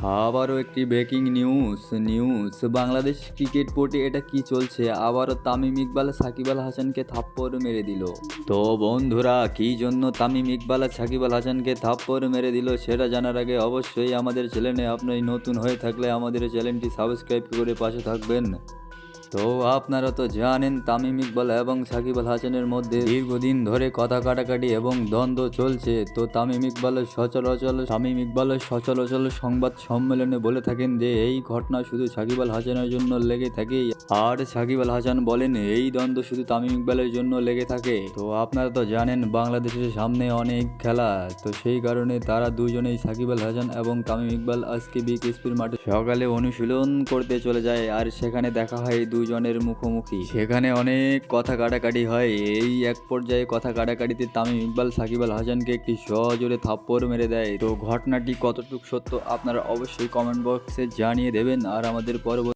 আবারও একটি breaking news news Bangladesh cricket পোর্টে এটা কি চলছে? আবারও তামিম ইকবাল, সাকিব আল হাসানকে থাপ্পড় মেরে দিল। তো বন্ধুরা, কি জন্য তামিম ইকবাল সাকিব আল হাসানকে থাপ্পড় মেরে দিল সেটা জানার আগে অবশ্যই আমাদের চ্যানেলে আপনি নতুন হয়ে থাকলে আমাদের চ্যানেলটি সাবস্ক্রাইব করে পাশে থাকবেন। তো আপনারা তো জানেন তামিম ইকবাল এবং সাকিব আল হাসানের মধ্যে দীর্ঘদিন ধরে কথা কাটাকাটি এবং দ্বন্দ্ব চলছে। তো তামিম ইকবালের সচরাচল তামিম ইকবালের সচরাচল সংবাদ সম্মেলনে বলে থাকেন যে, এই ঘটনা শুধু সাকিব আল হাসানের জন্য লেগে থাকে। আর সাকিব আল হাসান বলেন, এই দ্বন্দ্ব শুধু তামিম ইকবালের জন্য লেগে থাকে। তো আপনারা তো জানেন, বাংলাদেশের সামনে অনেক খেলা। তো সেই কারণে তারা দুজনেই সাকিব আল হাসান এবং তামিম ইকবাল আজকে বিগ স্পির মাঠে সকালে অনুশীলন করতে চলে যায়। আর সেখানে দেখা হয় দুজনের মুখোমুখি। সেখানে অনেক কথা কাটাকাটি হয়। এই এক পর্যায়ে কথা কাটাকাটিতে তামিম ইকবাল, সাকিব আল হাসানকে একটি সহজরে থাপ্পড় মেরে দেয়। তো ঘটনাটি কতটুকু সত্য আপনারা অবশ্যই কমেন্ট বক্সে জানিয়ে দেবেন। আর আমাদের পরবর্তী